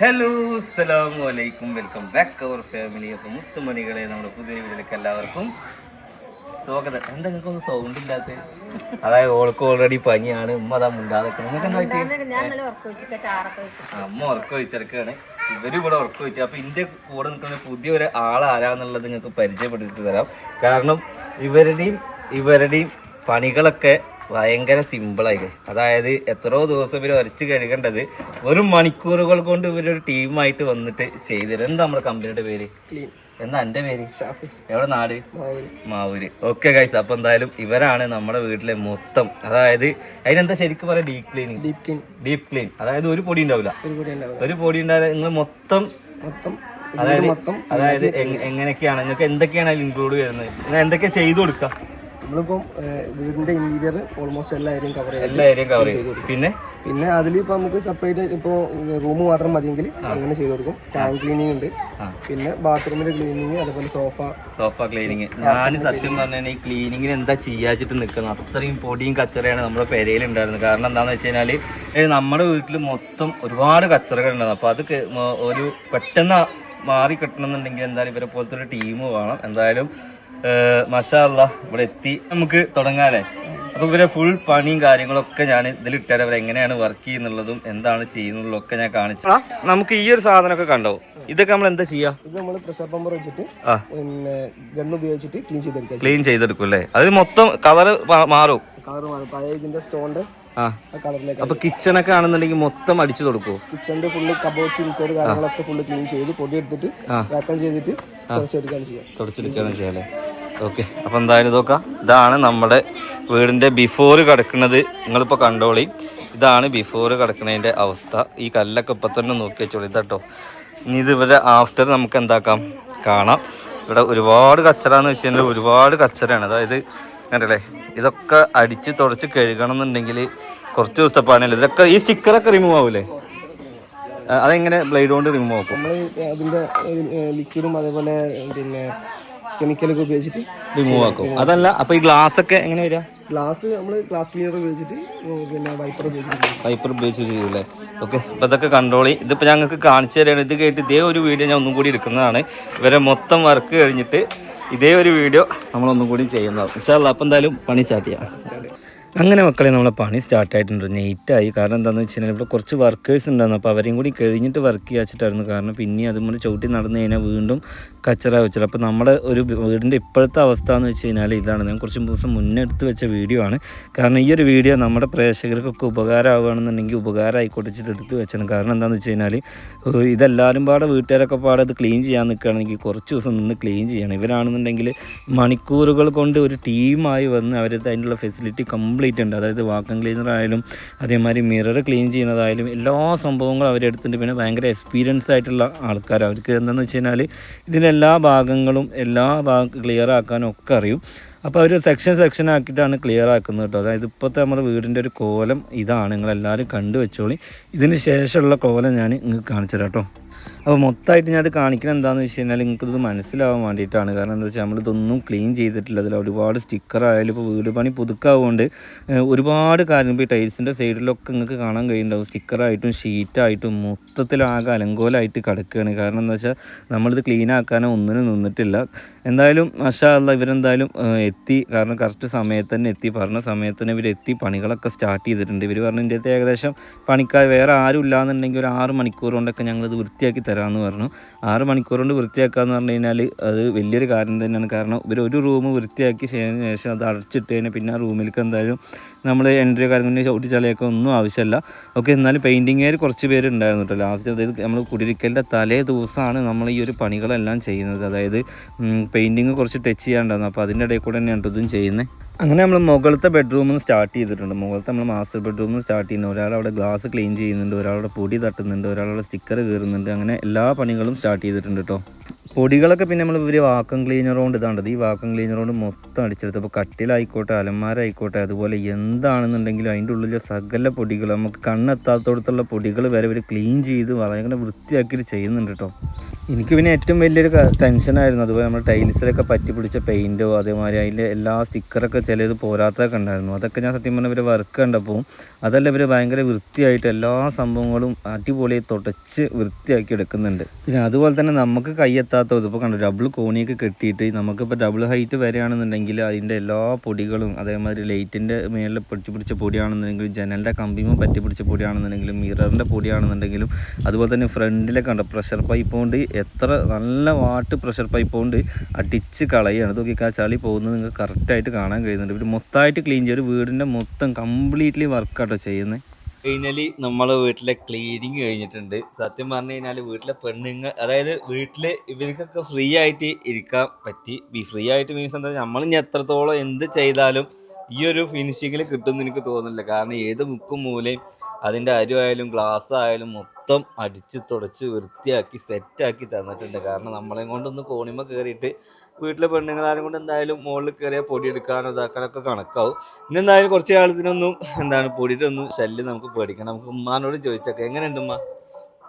Hello അസ്സലാമു അലൈക്കും welcome back അവർ family അപ്പോൾ മുത്തുമണികളെ നമ്മുടെ പുതിയ വീട്ടിലേക്ക് എല്ലാവർക്കും സ്വാഗതം. എന്താ നിങ്ങൾക്കൊന്നും സൗണ്ട് ഇല്ലാത്ത? അതായത് ഓൾക്ക് ഓൾറെഡി പനിയാണ്. ഉമ്മ അതാ മുണ്ടാതൊക്കെ നിങ്ങൾക്ക് എന്താ അമ്മ ഉറക്കം ഒഴിച്ചെടുക്കുകയാണ് ഇവരും ഇവിടെ ഉറക്കം വെച്ചു അപ്പൊ ഇന്റെ കൂടെ നിൽക്കുന്ന പുതിയ ഒരു ആളാരാന്നുള്ളത് നിങ്ങൾക്ക് പരിചയപ്പെടുത്തി തരാം കാരണം ഇവരുടെയും ഇവരുടെയും പണികളൊക്കെ ഭയങ്കര സിമ്പിളായി guys. അതായത് എത്രയോ ദിവസം ഇവർ ഒരച്ച് കഴുകേണ്ടത് ഒരു മണിക്കൂറുകൾ കൊണ്ട് ഇവരൊരു ടീമായിട്ട് വന്നിട്ട് ചെയ്തിരുന്നു എന്താ നമ്മുടെ കമ്പനിയുടെ പേര്? എന്താ എന്റെ പേര്? എവിടെ നാട്? മാവൂര്. ഓക്കെ ഗൈസ് അപ്പൊ എന്തായാലും ഇവരാണ് നമ്മുടെ വീട്ടിലെ മൊത്തം. അതായത് അതിനെന്താ ശരിക്കും പറയാം? Deep cleaning deep clean deep clean അതായത് ഒരു പൊടി ഉണ്ടാവില്ല. ഒരു പൊടി ഉണ്ടാവില്ല. നിങ്ങൾ മൊത്തം മൊത്തം അതായത് അതായത് എങ്- എങ്ങനെയൊക്കെയാണ്? നിങ്ങൾക്ക് എന്തൊക്കെയാണ് അതിൽ ഇൻക്ലൂഡ് ചെയ്യുന്നത്? എന്തൊക്കെ എന്തൊക്കെയാ ചെയ്തു കൊടുക്കുക? നമ്മളിപ്പം വീടിന്റെ ഇന്റീരിയർ ഓൾമോസ്റ്റ് എല്ലാ ഏരിയയും കവർ ചെയ്യും എല്ലാ ഏരിയയും കവർ ചെയ്യും പിന്നെ? പിന്നെ അതിൽ ഇപ്പൊ നമുക്ക് സെപ്പറേറ്റ് ഇപ്പോ റൂം മാത്രം മതിയെങ്കിൽ അങ്ങനെ ചെയ്തു കൊടുക്കും. ടാങ്ക് ക്ലീനിങ് ഉണ്ട്. പിന്നെ ബാത്റൂമിന്റെ ക്ലീനിങ് അതുപോലെ സോഫ സോഫ ക്ലീനിങ് ഞാൻ സത്യം പറഞ്ഞാൽ ഈ ക്ലീനിങ്ങിന് എന്താ ചെയ്യാച്ചിട്ട് നിൽക്കുന്നത് അത്രയും പൊടിയും കച്ചറയാണ് നമ്മുടെ പെരയിൽ ഉണ്ടായിരുന്നത്. കാരണം എന്താണെന്ന് വെച്ച് കഴിഞ്ഞാൽ നമ്മുടെ വീട്ടിൽ മൊത്തം ഒരുപാട് കച്ചറകൾ ഉണ്ടായിരുന്നു. അപ്പോൾ അത് ഒരു പെട്ടെന്ന് മാറി കിട്ടണമെന്നുണ്ടെങ്കിൽ എന്തായാലും ഇവരെ പോലത്തെ ഒരു ടീം വേണം. എന്തായാലും മഷാല്ല ഇവിടെ എത്തി. നമുക്ക് തുടങ്ങാല്ലേ? അപ്പൊ ഇവരെ ഫുൾ പണിയും കാര്യങ്ങളൊക്കെ ഞാൻ ഇതിൽ ഇട്ടാൽ അവർ എങ്ങനെയാണ് വർക്ക് ചെയ്യുന്നുള്ളതും എന്താണ് ചെയ്യുന്നുള്ളതും ഒക്കെ ഞാൻ കാണിച്ചു നമുക്ക് ഈ ഒരു സാധനമൊക്കെ കണ്ടോ ഇതൊക്കെ നമ്മൾ എന്താ ചെയ്യാ? ഇത് നമ്മൾ പ്രഷർ പമ്പർ വെച്ചിട്ട് പിന്നെ ഗണ്ണ് ഉപയോഗിച്ചിട്ട് ക്ലീൻ ചെയ്തെടുക്കും ക്ലീൻ ചെയ്തെടുക്കും അല്ലേ? അത് മൊത്തം കളർ മാറും. കളർ മാറും. പഴയ ഇതിന്റെ സ്റ്റോണിന്റെ അപ്പൊ കിച്ചണൊക്കെ ആണെന്നുണ്ടെങ്കിൽ മൊത്തം അടിച്ചു കൊടുക്കൂ കിച്ചണിന്റെ ഫുള്ള് കബോർഡ്സ് ഇൻസൈഡ് കാര്യങ്ങളൊക്കെ ഫുള്ള് ക്ലീൻ ചെയ്ത് പൊടി എടുത്തിട്ട് ചെയ്തിട്ട് ചെയ്യാം. ചെയ്യുക തുടച്ചെടുക്കുകയാണ് ചെയ്യാല്ലേ ഓക്കെ അപ്പോൾ എന്തായാലും ഇതൊക്കെ ഇതാണ് നമ്മുടെ വീടിന്റെ ബിഫോർ കിടക്കുന്നത്. നിങ്ങളിപ്പോൾ കണ്ടോളി. ഇതാണ് ബിഫോർ കിടക്കുന്നതിന്റെ അവസ്ഥ. ഈ കല്ലൊക്കെ ഇപ്പം തന്നെ നോക്കി വെച്ചോളി. ഇതാട്ടോ. ഇനി ഇത് ആഫ്റ്റർ നമുക്ക് എന്താക്കാം? കാണാം. ഇവിടെ ഒരുപാട് കച്ചറ എന്ന് വെച്ച് കഴിഞ്ഞാൽ ഒരുപാട് കച്ചറയാണ്. അതായത് കണ്ടല്ലേ? ഇതൊക്കെ അടിച്ച് തുടച്ച് കഴുകണം എന്നുണ്ടെങ്കിൽ കുറച്ച് ദിവസത്തെ പണിയല്ലേ? ഇതൊക്കെ ഈ സ്റ്റിക്കറൊക്കെ റിമൂവ് ആവൂലേ? അതെങ്ങനെ ബ്ലേഡ് കൊണ്ട് റിമൂവ് ആക്കും? നമ്മൾ അതിന്റെ ലിക്വിഡും അതേപോലെ പിന്നെ കെമിക്കലൊക്കെ ഉപയോഗിച്ചിട്ട് റിമൂവ് ആക്കും. അതല്ല അപ്പൊ ഈ ഗ്ലാസ് ഒക്കെ എങ്ങനെ വരിക? ഗ്ലാസ് നമ്മൾ ഗ്ലാസ് ക്ലീനർ ഉപയോഗിച്ചിട്ട് പിന്നെ വൈപ്പർ ഉപയോഗിച്ചിട്ട് വൈപ്പർ ഉപയോഗിച്ച് ചെയ്യൂലേ ഓക്കെ അപ്പൊ ഇതൊക്കെ കണ്ടോളി ഇതിപ്പോ ഞങ്ങൾക്ക് കാണിച്ചു തരാണ്. ഇത് കേട്ട് ഇതേ ഒരു വീഡിയോ ഞാൻ ഒന്നും കൂടി എടുക്കുന്നതാണ്. ഇവരെ മൊത്തം വർക്ക് കഴിഞ്ഞിട്ട് ഇതേ ഒരു വീഡിയോ നമ്മളൊന്നും കൂടി ചെയ്യുന്നതാണ്. പക്ഷേ അപ്പൊ എന്തായാലും പണി സ്റ്റാർട്ട് ചെയ്യാം. അങ്ങനെ മക്കളെ നമ്മളെ പണി സ്റ്റാർട്ട് ആയിട്ടുണ്ട്. നെയ്റ്റായി കാരണം എന്താണെന്ന് വെച്ച് കഴിഞ്ഞാൽ ഇവിടെ കുറച്ച് വർക്കേഴ്സ് ഉണ്ടായിരുന്നു. അപ്പോൾ അവരെയും കൂടി കഴിഞ്ഞിട്ട് വർക്ക് ചെയ്യാച്ചിട്ടായിരുന്നു കാരണം പിന്നെ അതും ചവിട്ടി നടന്നു കഴിഞ്ഞാൽ വീണ്ടും കച്ചറ വെച്ചത് അപ്പോൾ നമ്മുടെ ഒരു വീടിന്റെ ഇപ്പോഴത്തെ അവസ്ഥ എന്ന് വെച്ച് കഴിഞ്ഞാൽ ഇതാണ്. ഞാൻ കുറച്ച് ദിവസം മുന്നേ എടുത്ത് വെച്ച വീഡിയോ ആണ്. കാരണം ഈ ഒരു വീഡിയോ നമ്മുടെ പ്രേക്ഷകർക്കൊക്കെ ഉപകാരമാവുകയാണെന്നുണ്ടെങ്കിൽ ഉപകാരം ആയിക്കോട്ടിച്ചിട്ട് എടുത്ത് വെച്ചാണ്. കാരണം എന്താണെന്ന് വെച്ച് കഴിഞ്ഞാൽ ഇതെല്ലാവരും പാടെ വീട്ടുകാരൊക്കെ പാടെ ഇത് ക്ലീൻ ചെയ്യാൻ നിൽക്കുകയാണെങ്കിൽ കുറച്ച് ദിവസം നിന്ന് ക്ലീൻ ചെയ്യണം. ഇവരാണെന്നുണ്ടെങ്കിൽ മണിക്കൂറുകൾ കൊണ്ട് ഒരു ടീമായി വന്ന് അവർ അതിനുള്ള ഫെസിലിറ്റി കംപ്ലീറ്റ് ഉണ്ട്. അതായത് വാക്കം ക്ലീനർ ആയാലും അതേമാതിരി മിറർ ക്ലീൻ ചെയ്യുന്നതായാലും എല്ലാ സംഭവങ്ങളും അവരെടുത്തിട്ട് പിന്നെ ഭയങ്കര എക്സ്പീരിയൻസ് ആയിട്ടുള്ള ആൾക്കാർ അവർക്ക് എന്താണെന്ന് വെച്ച് കഴിഞ്ഞാൽ ഇതിന്റെ എല്ലാ ഭാഗങ്ങളും എല്ലാ ഭാഗം ക്ലിയർ ആക്കാനും ഒക്കെ അറിയും. അപ്പോൾ അവർ സെക്ഷൻ സെക്ഷൻ ആക്കിയിട്ടാണ് ക്ലിയർ ആക്കുന്നത് കേട്ടോ. അതായത് ഇപ്പോഴത്തെ നമ്മുടെ വീടിന്റെ ഒരു കോലം ഇതാണ്. നിങ്ങളെല്ലാവരും കണ്ടു വെച്ചോളി ഇതിന് ശേഷമുള്ള കോലം ഞാൻ നിങ്ങൾക്ക് കാണിച്ചു തരാം കേട്ടോ. അപ്പോൾ മൊത്തമായിട്ട് ഞാൻ അത് കാണിക്കുന്നത് എന്താണെന്ന് വെച്ച് കഴിഞ്ഞാൽ നിങ്ങൾക്കിത് മനസ്സിലാവാൻ വേണ്ടിയിട്ടാണ്. കാരണം എന്താ വെച്ചാൽ നമ്മളിതൊന്നും ക്ലീൻ ചെയ്തിട്ടില്ല. അതിൽ ഒരുപാട് സ്റ്റിക്കർ ആയാലും ഇപ്പോൾ വീട് പണി പുതുക്കാവുകൊണ്ട് ഒരുപാട് കാര്യം ഇപ്പോൾ ഈ ടൈൽസിന്റെ സൈഡിലൊക്കെ നിങ്ങൾക്ക് കാണാൻ കഴിയുന്നുണ്ടാവും. സ്റ്റിക്കറായിട്ടും ഷീറ്റായിട്ടും മൊത്തത്തിലാകെ അലങ്കോലായിട്ട് കിടക്കുകയാണ് കാരണം എന്താ വെച്ചാൽ നമ്മളിത് ക്ലീൻ ആക്കാനോ ഒന്നിനും നിന്നിട്ടില്ല. എന്തായാലും മഷാല്ല ഇവരെന്തായാലും എത്തി. കാരണം കറക്റ്റ് സമയത്ത് തന്നെ എത്തി. പറഞ്ഞ സമയത്ത് തന്നെ ഇവരെത്തി പണികളൊക്കെ സ്റ്റാർട്ട് ചെയ്തിട്ടുണ്ട്. ഇവർ പറഞ്ഞു ഇന്ത്യത്തെ ഏകദേശം പണിക്കാർ വേറെ ആരും ഇല്ലാന്നുണ്ടെങ്കിൽ ഒരു ആറ് മണിക്കൂർ കൊണ്ടൊക്കെ ഞങ്ങളിത് വൃത്തിയാക്കി തരാമെന്ന് പറഞ്ഞു. ആറ് മണിക്കൂർ കൊണ്ട് വൃത്തിയാക്കാന്ന് പറഞ്ഞു കഴിഞ്ഞാൽ അത് വലിയൊരു കാര്യം തന്നെയാണ്. കാരണം ഇവർ ഒരു റൂം വൃത്തിയാക്കി ശേഷം അത് അടച്ചിട്ട് കഴിഞ്ഞാൽ പിന്നെ ആ റൂമിലേക്ക് എന്തായാലും നമ്മൾ എൻട്രി കാര്യങ്ങൾ ചവിട്ടി ചളിയൊക്കെ ഒന്നും ആവശ്യമില്ല. ഓക്കെ എന്നാലും പെയിന്റിങ്ങുകാർ കുറച്ച് പേര് ഉണ്ടായിരുന്നു കേട്ടോ. ലാസ്റ്റ് അതായത് നമ്മൾ കുടിരിക്കലിന്റെ തലേ ദിവസമാണ് നമ്മൾ ഈ ഒരു പണികളെല്ലാം ചെയ്യുന്നത്. അതായത് പെയിന്റിങ് കുറച്ച് ടച്ച് ചെയ്യാണ്ടായിരുന്നു അപ്പോൾ അതിന്റെ ഇടയിൽ കൂടെ തന്നെയാണ് ഇതും ചെയ്യുന്നത് അങ്ങനെ നമ്മൾ മുകളിലത്തെ ബെഡ്റൂമിൽ നിന്ന് സ്റ്റാർട്ട് ചെയ്തിട്ടുണ്ട്. മുകളിലത്തെ നമ്മൾ മാസ്റ്റർ ബെഡ്റൂമിൽ നിന്ന് സ്റ്റാർട്ട് ചെയ്യുന്നു. ഒരാൾ അവിടെ ഗ്ലാസ് ക്ലീൻ ചെയ്യുന്നുണ്ട് ഒരാളുടെ പൊടി തട്ടുന്നുണ്ട് ഒരാളുടെ സ്റ്റിക്കർ കീറുന്നുണ്ട്. അങ്ങനെ എല്ലാ പണികളും സ്റ്റാർട്ട് ചെയ്തിട്ടുണ്ട് കേട്ടോ. പൊടികളൊക്കെ പിന്നെ നമ്മൾ ഇവർ വാക്കം ക്ലീനർ കൊണ്ട് ഇതാണ്ടത്. ഈ വാക്കം ക്ലീനർ കൊണ്ട് മൊത്തം അടിച്ചെടുത്ത്. അപ്പോൾ കട്ടിലായിക്കോട്ടെ അലമാരായിക്കോട്ടെ അതുപോലെ എന്താണെന്നുണ്ടെങ്കിലും അതിന്റെ ഉള്ളിലെ സകല പൊടികൾ നമുക്ക് കണ്ണെത്താത്തോടത്തുള്ള പൊടികൾ വരെ ഇവർ ക്ലീൻ ചെയ്ത് വളരെ വൃത്തിയാക്കിയിട്ട് ചെയ്യുന്നുണ്ട് കേട്ടോ എനിക്ക് പിന്നെ ഏറ്റവും വലിയൊരു ടെൻഷനായിരുന്നു. അതുപോലെ നമ്മൾ ടൈൽസിലൊക്കെ പറ്റി പിടിച്ച പെയിന്റോ അതേമാതിരി അതിന്റെ എല്ലാ സ്റ്റിക്കറൊക്കെ ചിലത് പോരാത്തതൊക്കെ ഉണ്ടായിരുന്നു. അതൊക്കെ ഞാൻ സത്യം പറഞ്ഞാൽ ഇവർ വർക്ക് കണ്ടപ്പോൾ അതല്ല ഇവർ ഭയങ്കര വൃത്തിയായിട്ട് എല്ലാ സംഭവങ്ങളും അടിപൊളിയായി തുടച്ച് വൃത്തിയാക്കി എടുക്കുന്നുണ്ട്. പിന്നെ അതുപോലെ തന്നെ നമുക്ക് കയ്യെത്താത്തത് ഇതിപ്പോൾ കണ്ടു ഡബിൾ കോണിയൊക്കെ കെട്ടിയിട്ട് നമുക്കിപ്പോൾ ഡബിൾ ഹൈറ്റ് വരികയാണെന്നുണ്ടെങ്കിൽ അതിന്റെ എല്ലാ പൊടികളും അതേമാതിരി ലൈറ്റിന്റെ മേളിൽ പിടിച്ച് പിടിച്ച പൊടിയാണെന്നുണ്ടെങ്കിലും ജനലിന്റെ കമ്പിമ പറ്റി പിടിച്ച പൊടിയാണെന്നുണ്ടെങ്കിലും മിററിന്റെ പൊടിയാണെന്നുണ്ടെങ്കിലും അതുപോലെ തന്നെ ഫ്രണ്ടിലൊക്കെ ഉണ്ട് പ്രഷർ പൈപ്പ് കൊണ്ട് എത്ര നല്ല വാട്ട് പ്രഷർ പൈപ്പ് കൊണ്ട് അടിച്ച് കളയാണ്. ഇതൊക്കെ ആ ചളി പോകുന്നത് നിങ്ങൾക്ക് കറക്റ്റായിട്ട് കാണാൻ കഴിയുന്നുണ്ട്. ഇവർ മൊത്തമായിട്ട് ക്ലീൻ ചെയ്യും. വീടിന്റെ മൊത്തം കംപ്ലീറ്റ്ലി വർക്കാട്ടോ ചെയ്യുന്നത് ഫൈനലി നമ്മളെ വീട്ടിലെ ക്ലീനിങ് കഴിഞ്ഞിട്ടുണ്ട്. സത്യം പറഞ്ഞു കഴിഞ്ഞാൽ വീട്ടിലെ പെണ്ണുങ്ങൾ അതായത് വീട്ടിൽ ഇവർക്കൊക്കെ ഫ്രീ ആയിട്ട് ഇരിക്കാൻ പറ്റി. ഫ്രീ ആയിട്ട് മീൻസ് എന്താ നമ്മൾ ഇനി എത്രത്തോളം എന്ത് ചെയ്താലും ഈ ഒരു ഫിനിഷിങ്ങിൽ കിട്ടുമെന്ന് എനിക്ക് തോന്നുന്നില്ല. കാരണം ഏത് മുക്കും മൂലയും അതിന്റെ അരുവായാലും ഗ്ലാസ് ആയാലും മൊത്തം അടിച്ച് തുടച്ച് വൃത്തിയാക്കി സെറ്റാക്കി തന്നിട്ടുണ്ട്. കാരണം നമ്മളെ കൊണ്ടൊന്ന് കോണിമ കയറിയിട്ട് വീട്ടിലെ പെണ്ണുങ്ങളാരും കൊണ്ട് എന്തായാലും മുകളിൽ കയറിയാൽ പൊടി എടുക്കാനോ ഇതാക്കാനൊക്കെ കണക്കാവും. ഇനി എന്തായാലും കുറച്ച് കാലത്തിനൊന്നും എന്താണ് പൊടിയുടെ ഒന്നും ശല്യം നമുക്ക് പേടിക്കണം നമുക്ക് ഉമ്മാനോട് ചോദിച്ചൊക്കെ. എങ്ങനെയുണ്ട് ഉമ്മ?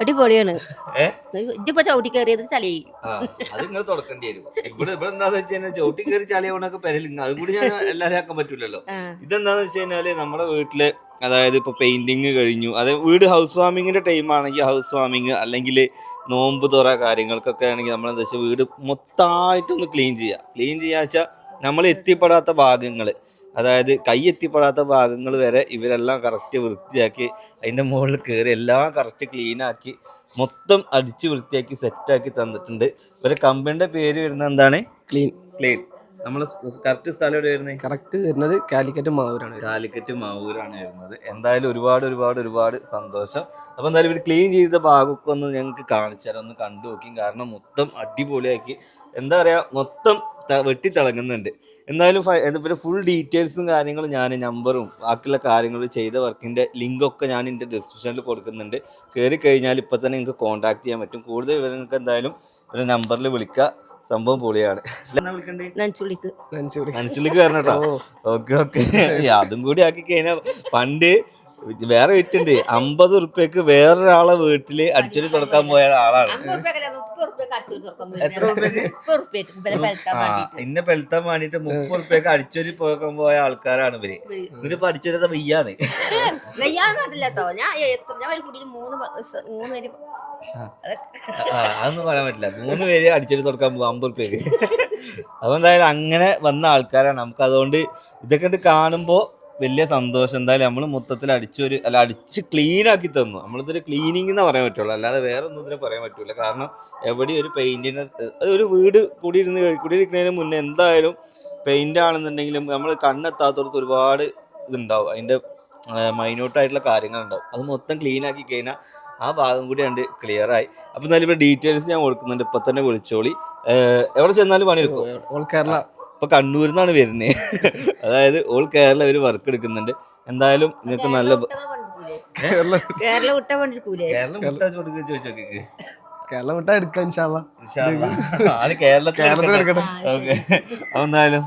അടിപൊളിയാണ്. ഇതിപ്പോ ചവിട്ടി കയറിയത് ചളി. അത് നിങ്ങൾ തുടക്കേണ്ടി വരും. ഇവിടെ ഇവിടെ എന്താന്ന് വെച്ച് കഴിഞ്ഞാൽ ചവിട്ടി കയറി ചളിയോണൊക്കെ പെരലിങ് അത് കൂടി ഞാൻ എല്ലാവരും ആക്കാൻ പറ്റൂലല്ലോ. ഇതെന്താന്ന് വെച്ച് കഴിഞ്ഞാൽ നമ്മുടെ വീട്ടിൽ അതായത് ഇപ്പൊ പെയിന്റിങ് കഴിഞ്ഞു. അതായത് വീട് ഹൗസ് വാമിങ്ങിന്റെ ടൈം ആണെങ്കിൽ ഹൗസ് വാമിങ് അല്ലെങ്കിൽ നോമ്പ് തുറ കാര്യങ്ങൾക്കൊക്കെ ആണെങ്കിൽ നമ്മൾ എന്താ വെച്ചാൽ വീട് മൊത്തമായിട്ടൊന്ന് ക്ലീൻ ചെയ്യുക ക്ലീൻ ചെയ്യാച്ചാ വെച്ചാൽ നമ്മൾ എത്തിപ്പെടാത്ത ഭാഗങ്ങൾ അതായത് കൈ എത്തിപ്പെടാത്ത ഭാഗങ്ങൾ വരെ ഇവരെല്ലാം കറക്റ്റ് വൃത്തിയാക്കി അതിന്റെ മുകളിൽ കയറി എല്ലാം കറക്റ്റ് ക്ലീനാക്കി മൊത്തം അടിച്ച് വൃത്തിയാക്കി സെറ്റാക്കി തന്നിട്ടുണ്ട്. ഇവരെ കമ്പനിയുടെ പേര് വരുന്നത് എന്താണ്? ക്ലീൻ ക്ലീൻ നമ്മൾ കറക്റ്റ് സ്ഥലം എവിടെ വരുന്നത് കറക്റ്റ് വരുന്നത് കാലിക്കറ്റ് മാവൂരാണ് കാലിക്കറ്റ് മാവൂരാണ് വരുന്നത്. എന്തായാലും ഒരുപാട് ഒരുപാട് ഒരുപാട് സന്തോഷം. അപ്പോൾ എന്തായാലും ഇവർ ക്ലീൻ ചെയ്ത ഭാഗമൊക്കെ ഒന്ന് ഞങ്ങൾക്ക് കാണിച്ചാലും ഒന്ന് കണ്ടു നോക്കി കാരണം മൊത്തം അടിപൊളിയാക്കി. എന്താ പറയുക മൊത്തം ത- വെട്ടി തിളങ്ങുന്നുണ്ട് എന്തായാലും ഇവരെ ഫുൾ ഡീറ്റെയിൽസും കാര്യങ്ങളും ഞാൻ നമ്പറും ബാക്കിയുള്ള കാര്യങ്ങൾ ചെയ്ത വർക്കിന്റെ ലിങ്കൊക്കെ ഞാൻ എന്റെ ഡിസ്ക്രിപ്ഷനിൽ കൊടുക്കുന്നുണ്ട്. കയറി കഴിഞ്ഞാൽ ഇപ്പോൾ തന്നെ നിങ്ങൾക്ക് കോൺടാക്ട് ചെയ്യാൻ പറ്റും. കൂടുതൽ വിവരങ്ങൾക്ക് എന്തായാലും ഒരു നമ്പറിൽ വിളിക്കുക സംഭവം പൊളിയാണ്. നനച്ചുള്ളിക്ക് വരണം കേട്ടോ ഓക്കെ ഓക്കെ. അതും കൂടി ആക്കി കഴിഞ്ഞാൽ പണ്ട് വേറെ വിറ്റുണ്ട് അമ്പത് ഉറുപ്പ്യക്ക് വേറൊരാളെ വീട്ടിൽ അടിച്ചൊരു തുടക്കാൻ പോയ ആളാണ്. ഇവരെ. ഇന്നെ പെലുത്താൻ വേണ്ടിട്ട് മുപ്പത് ഉറുപ്പ്യക്ക് അടിച്ചൊരു പോകാൻ പോയ ആൾക്കാരാണ് ഇവർ. എന്നിട്ട് പഠിച്ചൊരു വയ്യാന്ന്. വെയ്യാൻ പാടില്ല കേട്ടോ. ഞാൻ ഞാൻ ഒരു കുടിയിൽ മൂന്ന് മൂന്ന് പേര് അതൊന്നും പറയാൻ പറ്റില്ല. മൂന്ന് പേര് അടിച്ചൊരു തുറക്കാൻ പോകും അമ്പത് ഉറുപ്പ്യക്ക്. അപ്പൊ എന്തായാലും അങ്ങനെ വന്ന ആൾക്കാരാണ്. നമുക്ക് അതുകൊണ്ട് ഇതൊക്കെ കാണുമ്പോ കാണുമ്പോൾ വലിയ സന്തോഷം. എന്തായാലും നമ്മൾ മൊത്തത്തിൽ അടിച്ചൊരു അല്ല അടിച്ച് ക്ലീൻ ആക്കി തന്നു. നമ്മളിതൊരു ക്ലീനിങ് എന്ന് പറയാൻ പറ്റുള്ളൂ. അല്ലാതെ വേറെ ഒന്നും ഇതിനെ പറയാൻ പറ്റൂല. കാരണം എവിടെ ഒരു പെയിന്റിന് ഒരു വീട് കൂടിയിരുന്ന് കൂടിയിരിക്കുന്നതിന് മുന്നേ എന്തായാലും പെയിന്റ് ആണെന്നുണ്ടെങ്കിലും നമ്മൾ കണ്ണെത്താത്തടത്ത് ഒരുപാട് ഇതുണ്ടാവും. അതിന്റെ മൈന്യൂട്ടായിട്ടുള്ള കാര്യങ്ങളുണ്ടാവും. അത് മൊത്തം ക്ലീൻ ആക്കി കഴിഞ്ഞാൽ ആ ഭാഗം കൂടി ഉണ്ട് ക്ലിയർ ആയി. അപ്പൊ എന്തായാലും ഇവിടെ ഡീറ്റെയിൽസ് ഞാൻ കൊടുക്കുന്നുണ്ട്. ഇപ്പൊ തന്നെ വിളിച്ചോളി. എവിടെ ചെന്നാലും പണിയെടുക്കും ഓൾ കേരള. ഇപ്പൊ കണ്ണൂരിൽ നിന്നാണ് വരുന്നത് അതായത് ഓൾ കേരള ഒരു വർക്ക് എടുക്കുന്നുണ്ട്. എന്തായാലും നിങ്ങൾക്ക് നല്ല കേരള കേരള വിട്ട വേണ്ടിരിക്കൂലേ കേരളം വിട്ടാ എടുക്കാം അത് കേരളത്തിൽ എന്തായാലും